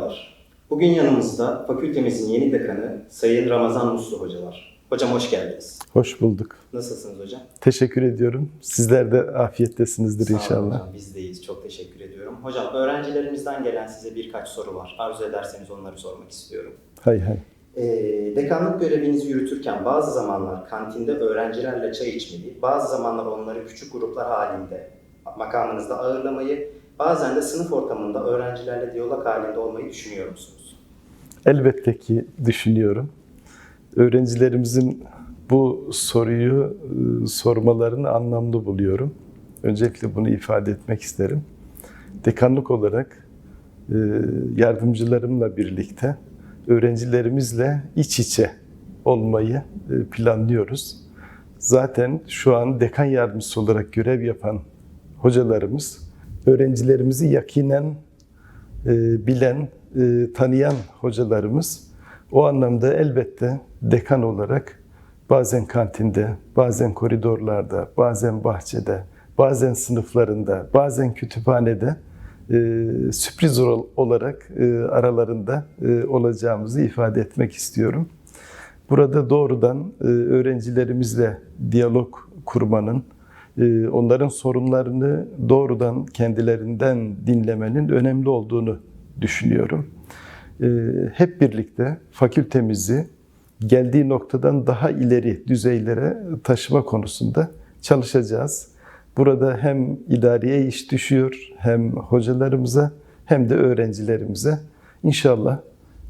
Merhabalar. Bugün yanımızda fakültemizin yeni dekanı Sayın Ramazan Muslu Hoca var. Hocam hoş geldiniz. Hoş bulduk. Nasılsınız hocam? Teşekkür ediyorum. Sizler de afiyettesinizdir Sağ olun inşallah. hocam, biz deyiz. Çok teşekkür ediyorum. Hocam öğrencilerimizden gelen size birkaç soru var. Arzu ederseniz onları sormak istiyorum. Hay hay. Ee, dekanlık görevinizi yürütürken bazı zamanlar kantinde öğrencilerle çay içmeyi, bazı zamanlar onları küçük gruplar halinde makamınızda ağırlamayı, bazen de sınıf ortamında öğrencilerle diyalog halinde olmayı düşünüyor musunuz? Elbette ki düşünüyorum. Öğrencilerimizin bu soruyu e, sormalarını anlamlı buluyorum. Öncelikle bunu ifade etmek isterim. Dekanlık olarak e, yardımcılarımla birlikte öğrencilerimizle iç içe olmayı e, planlıyoruz. Zaten şu an dekan yardımcısı olarak görev yapan hocalarımız öğrencilerimizi yakinen e, bilen, e, tanıyan hocalarımız o anlamda elbette dekan olarak bazen kantinde, bazen koridorlarda, bazen bahçede, bazen sınıflarında, bazen kütüphanede e, sürpriz ol- olarak e, aralarında e, olacağımızı ifade etmek istiyorum. Burada doğrudan e, öğrencilerimizle diyalog kurmanın, onların sorunlarını doğrudan kendilerinden dinlemenin önemli olduğunu düşünüyorum. E, Hep birlikte fakültemizi geldiği noktadan daha ileri düzeylere taşıma konusunda çalışacağız. Burada hem idareye iş düşüyor, hem hocalarımıza hem de öğrencilerimize. İnşallah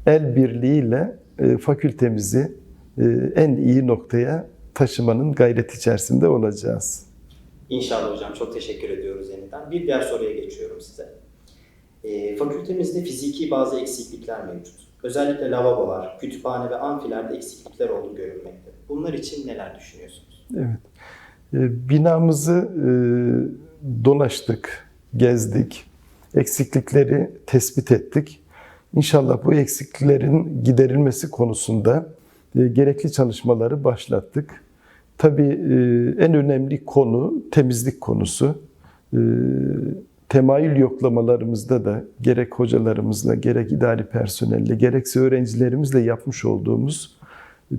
el birliğiyle e, fakültemizi e, en iyi noktaya taşımanın gayret içerisinde olacağız. İnşallah hocam çok teşekkür ediyoruz yeniden. Bir diğer soruya geçiyorum size. Ee, fakültemizde fiziki bazı eksiklikler mevcut. Özellikle lavabolar, kütüphane ve amfilerde eksiklikler olduğu görülmekte. Bunlar için neler düşünüyorsunuz? Evet. E, Binamızı e, dolaştık, gezdik. Eksiklikleri tespit ettik. İnşallah bu eksikliklerin giderilmesi konusunda e, gerekli çalışmaları başlattık. Tabii e, en önemli konu temizlik konusu. E, Temayül yoklamalarımızda da gerek hocalarımızla, gerek idari personelle, gerekse öğrencilerimizle yapmış olduğumuz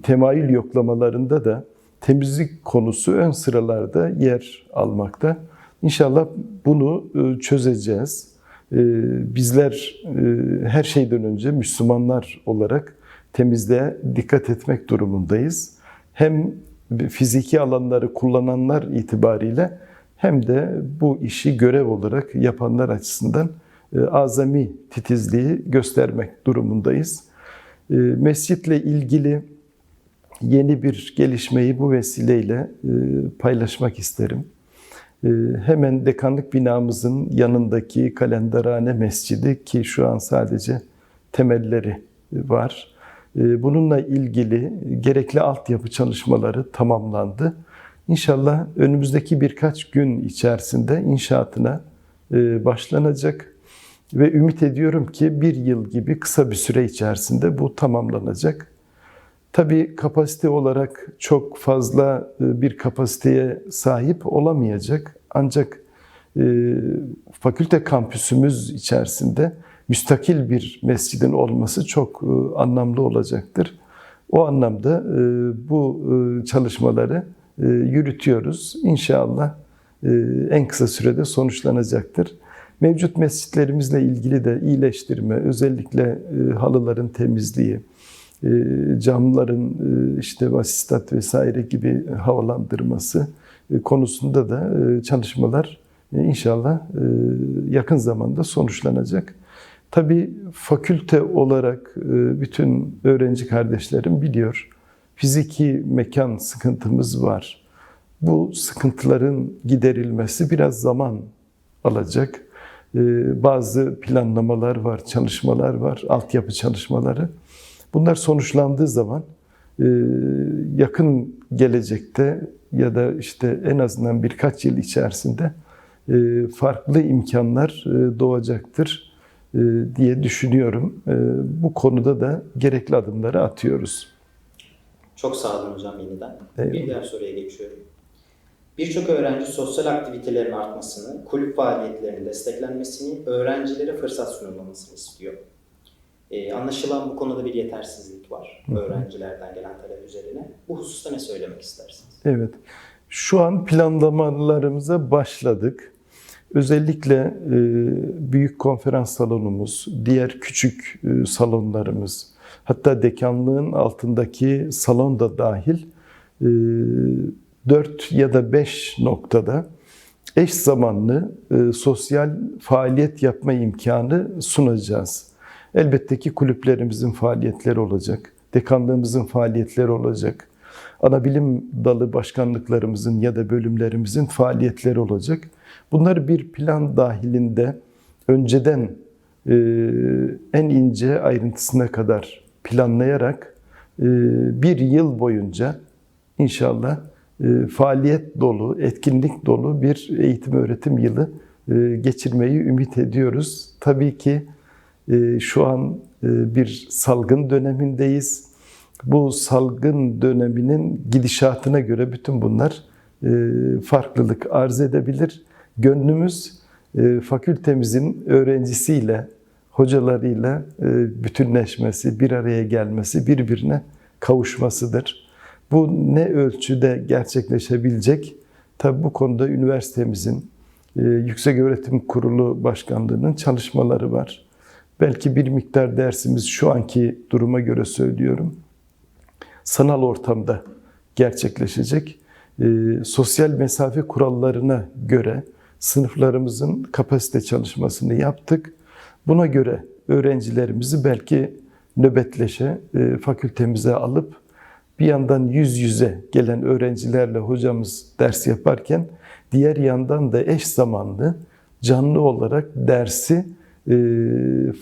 temayül yoklamalarında da temizlik konusu ön sıralarda yer almakta. İnşallah bunu e, çözeceğiz. Bizler her şeyden önce Müslümanlar olarak temizliğe dikkat etmek durumundayız. Hem fiziki alanları kullananlar itibariyle hem de bu işi görev olarak yapanlar açısından e, azami titizliği göstermek durumundayız. E, Mescitle ilgili yeni bir gelişmeyi bu vesileyle e, paylaşmak isterim. Hemen dekanlık binamızın yanındaki Kalenderhane Mescidi ki şu an sadece temelleri var. E, Bununla ilgili gerekli altyapı çalışmaları tamamlandı. İnşallah önümüzdeki birkaç gün içerisinde inşaatına e, başlanacak ve ümit ediyorum ki bir yıl gibi kısa bir süre içerisinde bu tamamlanacak. Tabii kapasite olarak çok fazla e, bir kapasiteye sahip olamayacak. Ancak e, fakülte kampüsümüz içerisinde müstakil bir mescidin olması çok e, anlamlı olacaktır. O anlamda e, bu e, çalışmaları yürütüyoruz. İnşallah en kısa sürede sonuçlanacaktır. Mevcut mescitlerimizle ilgili de iyileştirme, özellikle halıların temizliği, camların işte vasistat vesaire gibi havalandırması konusunda da çalışmalar inşallah yakın zamanda sonuçlanacak. Tabii fakülte olarak e, bütün öğrenci kardeşlerim biliyor fiziki mekan sıkıntımız var. Bu sıkıntıların giderilmesi biraz zaman alacak. E, Bazı planlamalar var, çalışmalar var, altyapı çalışmaları. Bunlar sonuçlandığı zaman e, yakın gelecekte ya da işte en azından birkaç yıl içerisinde farklı imkanlar doğacaktır diye düşünüyorum. E, Bu konuda da gerekli adımları atıyoruz. Çok sağ olun hocam yeniden. Eyvallah. Bir diğer soruya geçiyorum. Birçok öğrenci sosyal aktivitelerin artmasını, kulüp faaliyetlerinin desteklenmesini, öğrencilere fırsat sunulmamasını istiyor. E, anlaşılan bu konuda bir yetersizlik var öğrencilerden gelen talep üzerine. Bu hususta ne söylemek istersiniz? Evet. Şu an planlamalarımıza başladık. Özellikle e, büyük konferans salonumuz, diğer küçük e, salonlarımız, hatta dekanlığın altındaki salon da dahil e, 4 ya da 5 noktada eş zamanlı e, sosyal faaliyet yapma imkanı sunacağız. Elbette ki kulüplerimizin faaliyetleri olacak, dekanlığımızın faaliyetleri olacak, ana bilim dalı başkanlıklarımızın ya da bölümlerimizin faaliyetleri olacak. Bunları bir plan dahilinde önceden e, en ince ayrıntısına kadar planlayarak e, bir yıl boyunca inşallah e, faaliyet dolu, etkinlik dolu bir eğitim öğretim yılı e, geçirmeyi ümit ediyoruz. Tabii ki e, şu an e, bir salgın dönemindeyiz. Bu salgın döneminin gidişatına göre bütün bunlar e, farklılık arz edebilir. Gönlümüz e, fakültemizin öğrencisiyle, hocalarıyla e, bütünleşmesi, bir araya gelmesi, birbirine kavuşmasıdır. Bu ne ölçüde gerçekleşebilecek? Tabi bu konuda üniversitemizin, e, Yüksek Öğretim Kurulu Başkanlığı'nın çalışmaları var. Belki bir miktar dersimiz şu anki duruma göre söylüyorum. Sanal ortamda gerçekleşecek. E, sosyal mesafe kurallarına göre sınıflarımızın kapasite çalışmasını yaptık. Buna göre öğrencilerimizi belki nöbetleşe e, fakültemize alıp bir yandan yüz yüze gelen öğrencilerle hocamız ders yaparken diğer yandan da eş zamanlı canlı olarak dersi e,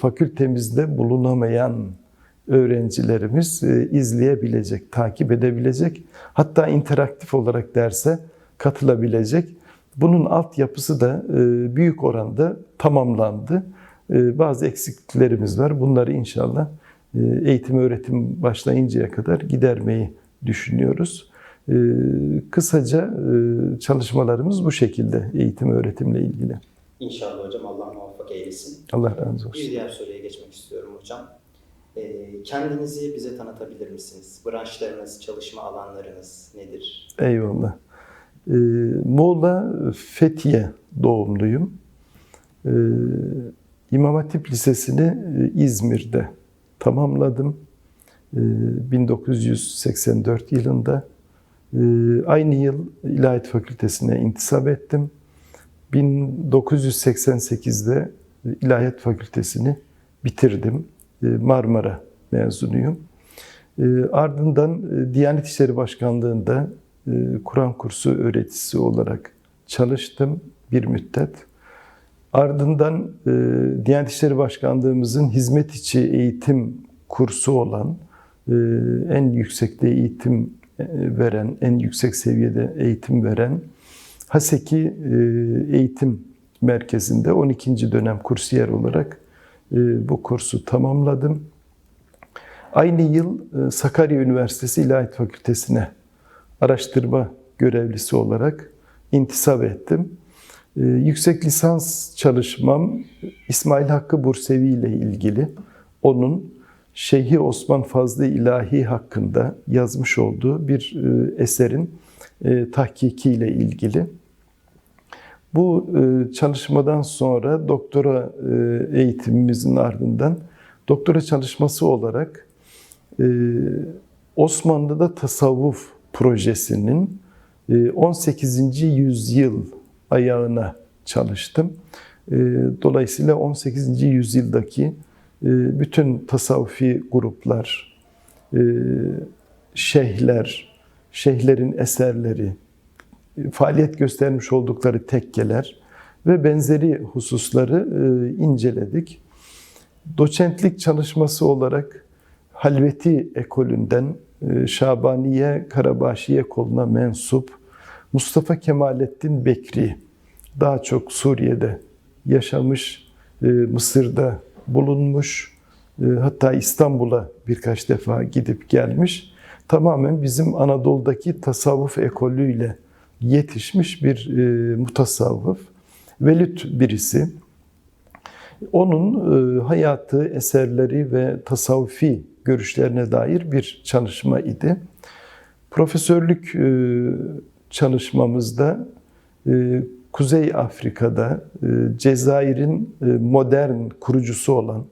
fakültemizde bulunamayan öğrencilerimiz e, izleyebilecek, takip edebilecek, hatta interaktif olarak derse katılabilecek. Bunun altyapısı da e, büyük oranda tamamlandı. E, bazı eksikliklerimiz var. Bunları inşallah e, eğitim öğretim başlayıncaya kadar gidermeyi düşünüyoruz. Kısaca çalışmalarımız bu şekilde eğitim öğretimle ilgili. İnşallah hocam Allah muvaffak eylesin. Allah razı olsun. Bir diğer soruya geçmek istiyorum hocam. Kendinizi bize tanıtabilir misiniz? Branşlarınız, çalışma alanlarınız nedir? Eyvallah. Ee, Muğla Fethiye doğumluyum. Ee, İmam Hatip Lisesi'ni e, İzmir'de tamamladım. Ee, 1984 yılında. Ee, aynı yıl İlahiyat Fakültesi'ne intisap ettim. 1988'de İlahiyat Fakültesini bitirdim. Ee, Marmara mezunuyum. Ee, Ardından e, Diyanet İşleri Başkanlığı'nda e, Kur'an kursu öğretisi olarak çalıştım bir müddet. Ardından e, Diyanet İşleri Başkanlığımızın hizmet içi eğitim kursu olan, e, en yüksekte eğitim e, veren, en yüksek seviyede eğitim veren Haseki e, Eğitim Merkezi'nde 12. dönem kursiyer olarak e, bu kursu tamamladım. Aynı yıl e, Sakarya Üniversitesi İlahiyat Fakültesi'ne araştırma görevlisi olarak intisap ettim. Ee, Yüksek lisans çalışmam İsmail Hakkı Bursevi ile ilgili. Onun Şeyhi Osman Fazlı İlahi hakkında yazmış olduğu bir e, eserin e, tahkiki ile ilgili. Bu e, çalışmadan sonra doktora eğitimimizin ardından doktora çalışması olarak Osmanlı'da tasavvuf projesinin 18. yüzyıl ayağına çalıştım. Dolayısıyla 18. yüzyıldaki bütün tasavvufi gruplar, şeyhler, şeyhlerin eserleri, faaliyet göstermiş oldukları tekkeler ve benzeri hususları inceledik. Doçentlik çalışması olarak Halveti ekolünden Şabaniye Karabaşiye koluna mensup Mustafa Kemalettin Bekri daha çok Suriye'de yaşamış, Mısır'da bulunmuş, hatta İstanbul'a birkaç defa gidip gelmiş. Tamamen bizim Anadolu'daki tasavvuf ekolüyle yetişmiş bir mutasavvıf. Velüt birisi. Onun e, hayatı, eserleri ve tasavvufi görüşlerine dair bir çalışma idi. Profesörlük e, çalışmamızda e, Kuzey Afrika'da e, Cezayir'in modern kurucusu olan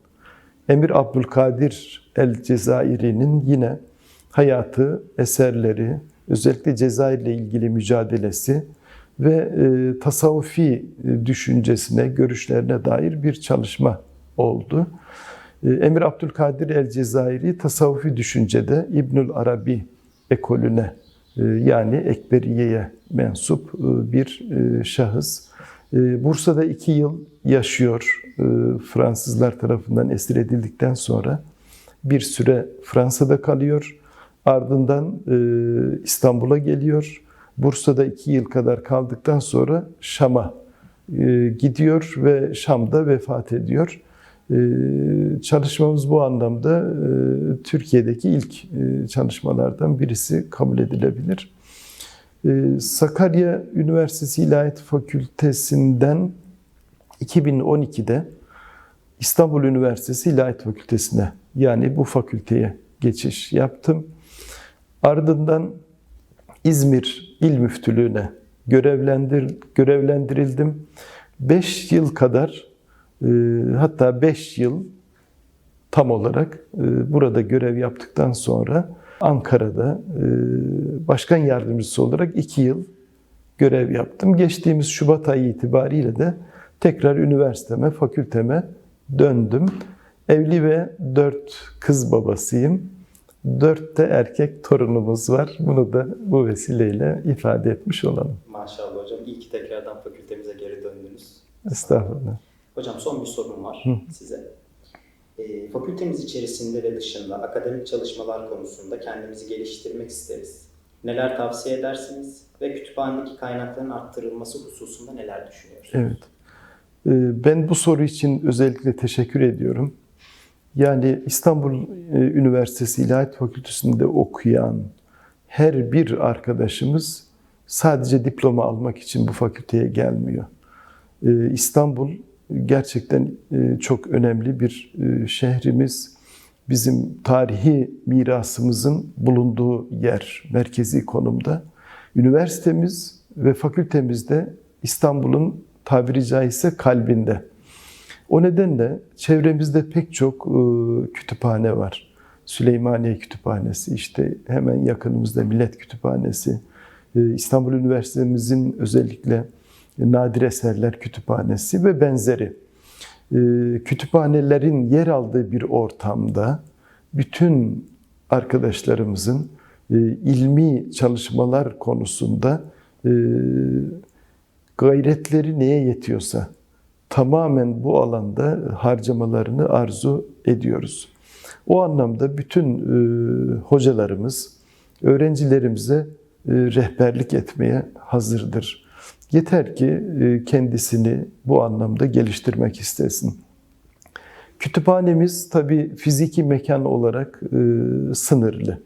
Emir Abdülkadir el Cezayir'in yine hayatı, eserleri, özellikle Cezayir'le ilgili mücadelesi ve tasavvufi düşüncesine, görüşlerine dair bir çalışma oldu. E, Emir Abdülkadir el Cezayir'i tasavvufi düşüncede İbnül Arabi ekolüne e, yani Ekberiye'ye mensup e, bir e, şahıs. Bursa'da iki yıl yaşıyor Fransızlar tarafından esir edildikten sonra. Bir süre Fransa'da kalıyor. Ardından İstanbul'a geliyor. Bursa'da iki yıl kadar kaldıktan sonra Şam'a gidiyor ve Şam'da vefat ediyor. E, Çalışmamız bu anlamda e, Türkiye'deki ilk e, çalışmalardan birisi kabul edilebilir. E, Sakarya Üniversitesi İlahiyat Fakültesinden 2012'de İstanbul Üniversitesi İlahiyat Fakültesine yani bu fakülteye geçiş yaptım. Ardından İzmir İl Müftülüğü'ne görevlendir, görevlendirildim. 5 yıl kadar hatta 5 yıl tam olarak e, burada görev yaptıktan sonra Ankara'da e, başkan yardımcısı olarak 2 yıl görev yaptım. Geçtiğimiz Şubat ayı itibariyle de tekrar üniversiteme, fakülteme döndüm. Evli ve dört kız babasıyım. Dört de erkek torunumuz var. Bunu da bu vesileyle ifade etmiş olalım. Maşallah hocam. İyi ki tekrardan fakültemize geri döndünüz. Estağfurullah. Hocam son bir sorum var size. E, fakültemiz içerisinde ve dışında akademik çalışmalar konusunda kendimizi geliştirmek isteriz. Neler tavsiye edersiniz ve kütüphanedeki kaynakların arttırılması hususunda neler düşünüyorsunuz? Evet. Ee, Ben bu soru için özellikle teşekkür ediyorum. Yani İstanbul e, Üniversitesi İlahiyat Fakültesi'nde okuyan her bir arkadaşımız sadece diploma almak için bu fakülteye gelmiyor. Ee, İstanbul gerçekten e, çok önemli bir e, şehrimiz. Bizim tarihi mirasımızın bulunduğu yer, merkezi konumda. Üniversitemiz ve fakültemiz de İstanbul'un tabiri caizse kalbinde. O nedenle çevremizde pek çok e, kütüphane var. Süleymaniye Kütüphanesi, işte hemen yakınımızda Millet Kütüphanesi, İstanbul Üniversitemizin özellikle Nadir Eserler Kütüphanesi ve benzeri. E, Kütüphanelerin yer aldığı bir ortamda bütün arkadaşlarımızın e, ilmi çalışmalar konusunda e, gayretleri neye yetiyorsa tamamen bu alanda harcamalarını arzu ediyoruz. O anlamda bütün e, hocalarımız öğrencilerimize rehberlik etmeye hazırdır. Yeter ki e, kendisini bu anlamda geliştirmek istesin. Kütüphanemiz tabii fiziki mekan olarak e, sınırlı.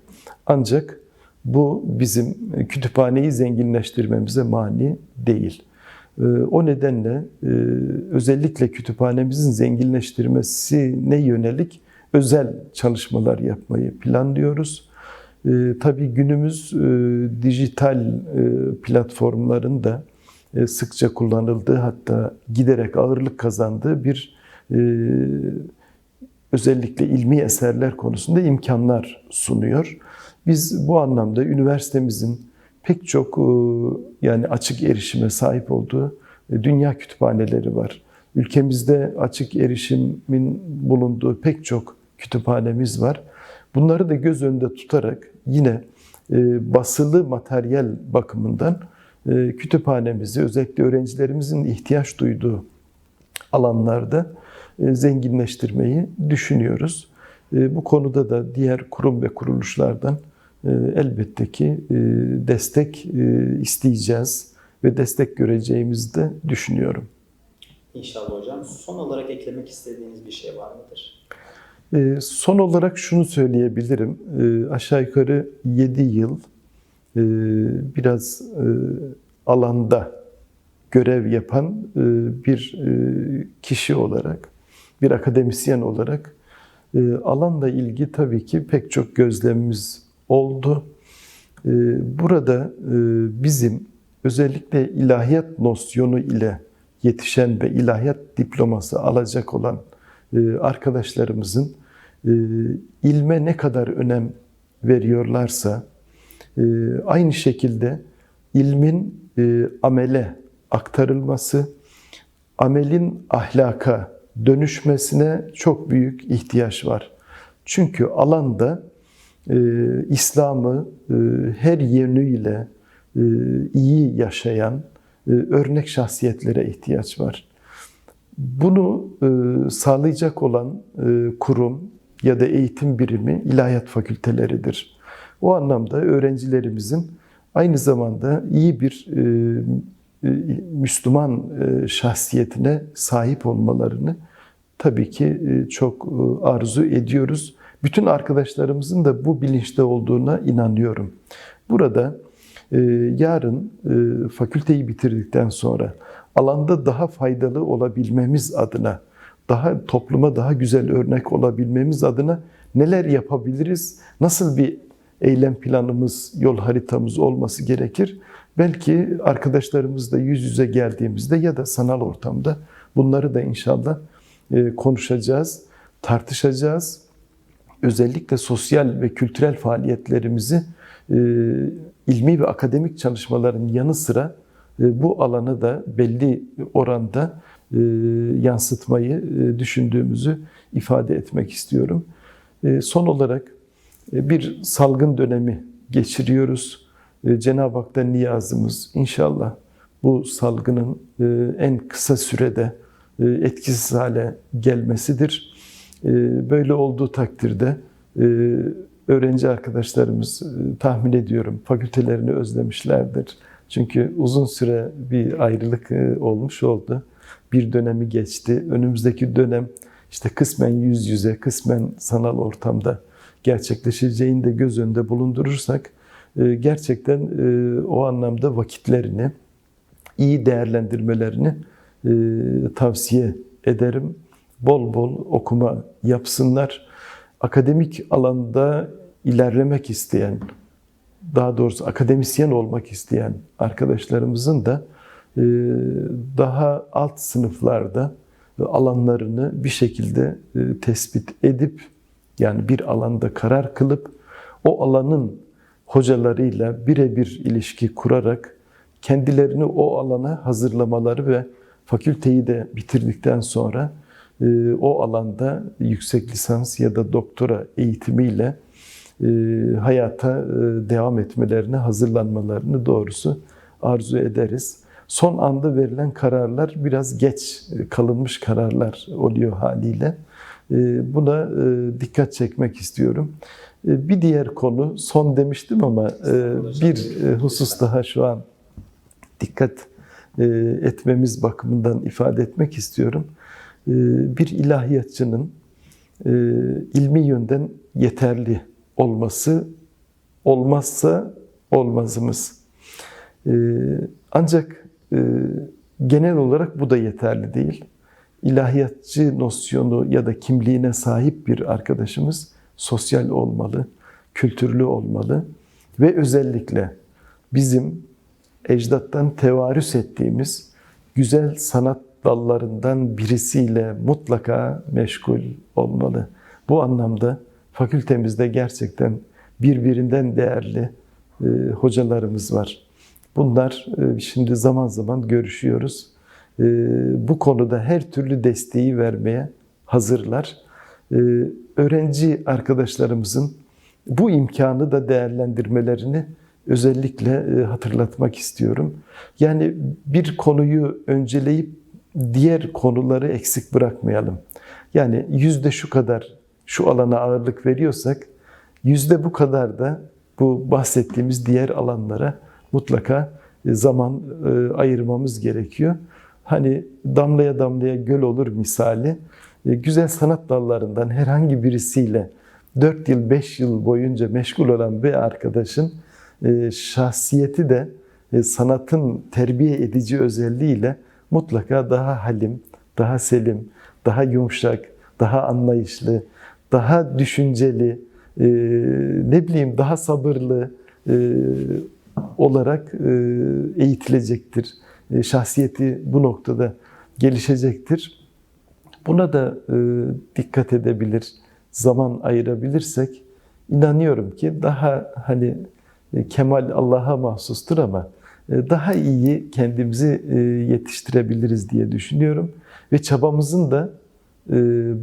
Ancak bu bizim kütüphaneyi zenginleştirmemize mani değil. E, O nedenle özellikle kütüphanemizin zenginleştirmesine yönelik özel çalışmalar yapmayı planlıyoruz. Tabii günümüz dijital platformların da e, sıkça kullanıldığı hatta giderek ağırlık kazandığı bir e, özellikle ilmi eserler konusunda imkanlar sunuyor. Biz bu anlamda üniversitemizin pek çok e, yani açık erişime sahip olduğu e, dünya kütüphaneleri var. Ülkemizde açık erişimin bulunduğu pek çok kütüphanemiz var. Bunları da göz önünde tutarak yine e, basılı materyal bakımından e, kütüphanemizi özellikle öğrencilerimizin ihtiyaç duyduğu alanlarda e, zenginleştirmeyi düşünüyoruz. E, Bu konuda da diğer kurum ve kuruluşlardan e, elbette ki destek isteyeceğiz ve destek göreceğimizi de düşünüyorum. İnşallah hocam. Son olarak eklemek istediğiniz bir şey var mıdır? Son olarak şunu söyleyebilirim. Aşağı yukarı 7 yıl biraz e, alanda görev yapan e, bir e, kişi olarak bir akademisyen olarak alanla ilgi tabii ki pek çok gözlemimiz oldu. Burada bizim özellikle ilahiyat nosyonu ile yetişen ve ilahiyat diploması alacak olan arkadaşlarımızın ilme ne kadar önem veriyorlarsa aynı şekilde ilmin e, amele aktarılması, amelin ahlaka dönüşmesine çok büyük ihtiyaç var. Çünkü alanda e, İslam'ı e, her yönüyle e, iyi yaşayan e, örnek şahsiyetlere ihtiyaç var. Bunu e, sağlayacak olan e, kurum ya da eğitim birimi ilahiyat fakülteleridir. O anlamda öğrencilerimizin aynı zamanda iyi bir e, e, Müslüman e, şahsiyetine sahip olmalarını tabii ki çok arzu ediyoruz. Bütün arkadaşlarımızın da bu bilinçte olduğuna inanıyorum. Burada yarın fakülteyi bitirdikten sonra alanda daha faydalı olabilmemiz adına, daha topluma daha güzel örnek olabilmemiz adına neler yapabiliriz? Nasıl bir eylem planımız, yol haritamız olması gerekir? Belki arkadaşlarımızla yüz yüze geldiğimizde ya da sanal ortamda bunları da inşallah e, konuşacağız, tartışacağız. Özellikle sosyal ve kültürel faaliyetlerimizi e, ilmi ve akademik çalışmaların yanı sıra e, bu alanı da belli oranda yansıtmayı düşündüğümüzü ifade etmek istiyorum. Son olarak bir salgın dönemi geçiriyoruz. Cenab-ı Hak'tan niyazımız inşallah bu salgının en kısa sürede etkisiz hale gelmesidir. Böyle olduğu takdirde öğrenci arkadaşlarımız tahmin ediyorum fakültelerini özlemişlerdir. Çünkü uzun süre bir ayrılık olmuş oldu. Bir dönemi geçti. Önümüzdeki dönem işte kısmen yüz yüze, kısmen sanal ortamda gerçekleşeceğini de göz önünde bulundurursak gerçekten o anlamda vakitlerini iyi değerlendirmelerini tavsiye ederim. Bol bol okuma yapsınlar. Akademik alanda ilerlemek isteyen, daha doğrusu akademisyen olmak isteyen arkadaşlarımızın da daha alt sınıflarda alanlarını bir şekilde tespit edip yani bir alanda karar kılıp o alanın hocalarıyla birebir ilişki kurarak kendilerini o alana hazırlamaları ve fakülteyi de bitirdikten sonra o alanda yüksek lisans ya da doktora eğitimiyle hayata devam etmelerine hazırlanmalarını doğrusu arzu ederiz. Son anda verilen kararlar biraz geç kalınmış kararlar oluyor haliyle. Buna dikkat çekmek istiyorum. Bir diğer konu, son demiştim ama bir husus daha şu an dikkat etmemiz bakımından ifade etmek istiyorum. Bir ilahiyatçının ilmi yönden yeterli olması olmazsa olmazımız. Ancak genel olarak bu da yeterli değil. İlahiyatçı nosyonu ya da kimliğine sahip bir arkadaşımız sosyal olmalı, kültürlü olmalı ve özellikle bizim ecdattan tevarüs ettiğimiz güzel sanat dallarından birisiyle mutlaka meşgul olmalı. Bu anlamda fakültemizde gerçekten birbirinden değerli e, hocalarımız var. Bunlar e, şimdi zaman zaman görüşüyoruz. E, bu konuda her türlü desteği vermeye hazırlar. E, öğrenci arkadaşlarımızın bu imkanı da değerlendirmelerini özellikle e, hatırlatmak istiyorum. Yani bir konuyu önceleyip diğer konuları eksik bırakmayalım. Yani yüzde şu kadar şu alana ağırlık veriyorsak yüzde bu kadar da bu bahsettiğimiz diğer alanlara mutlaka e, zaman e, ayırmamız gerekiyor. Hani damlaya damlaya göl olur misali. Güzel sanat dallarından herhangi birisiyle 4 yıl 5 yıl boyunca meşgul olan bir arkadaşın şahsiyeti de sanatın terbiye edici özelliğiyle mutlaka daha halim, daha selim, daha yumuşak, daha anlayışlı, daha düşünceli, e, ne bileyim daha sabırlı e, olarak e, eğitilecektir. E, şahsiyeti bu noktada gelişecektir. Buna da e, dikkat edebilir, zaman ayırabilirsek inanıyorum ki daha hani e, kemal Allah'a mahsustur ama daha iyi kendimizi yetiştirebiliriz diye düşünüyorum ve çabamızın da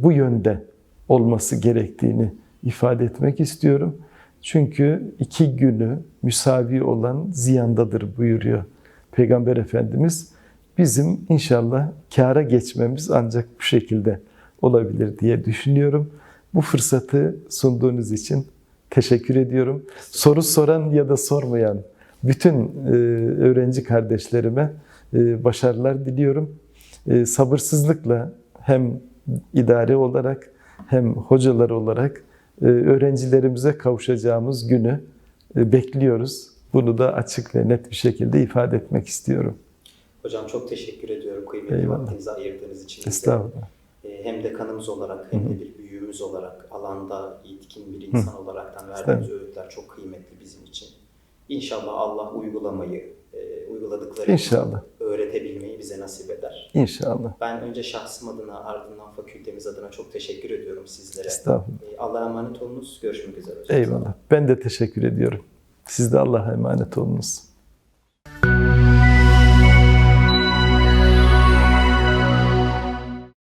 bu yönde olması gerektiğini ifade etmek istiyorum. Çünkü iki günü müsavi olan ziyandadır buyuruyor Peygamber Efendimiz. Bizim inşallah kâra geçmemiz ancak bu şekilde olabilir diye düşünüyorum. Bu fırsatı sunduğunuz için teşekkür ediyorum. Soru soran ya da sormayan bütün e, öğrenci kardeşlerime e, başarılar diliyorum. E, sabırsızlıkla hem idare olarak hem hocalar olarak öğrencilerimize kavuşacağımız günü bekliyoruz. Bunu da açık ve net bir şekilde ifade etmek istiyorum. Hocam çok teşekkür ediyorum kıymetli Eyvallah. vaktinizi ayırdığınız için. Estağfurullah. Ee, Hem dekanımız olarak hem de bir büyüğümüz olarak alanda yetkin bir insan olaraktan verdiğiniz öğütler çok kıymetli bizim için. İnşallah Allah uygulamayı, e, uyguladıklarını İnşallah. öğretebilmeyi bize nasip eder. İnşallah. Ben önce şahsım adına ardından fakültemiz adına çok teşekkür ediyorum sizlere. Estağfurullah. Ee, Allah'a emanet olunuz. Görüşmek üzere hocam. Eyvallah. Ben de teşekkür ediyorum. Siz de Allah'a emanet olunuz.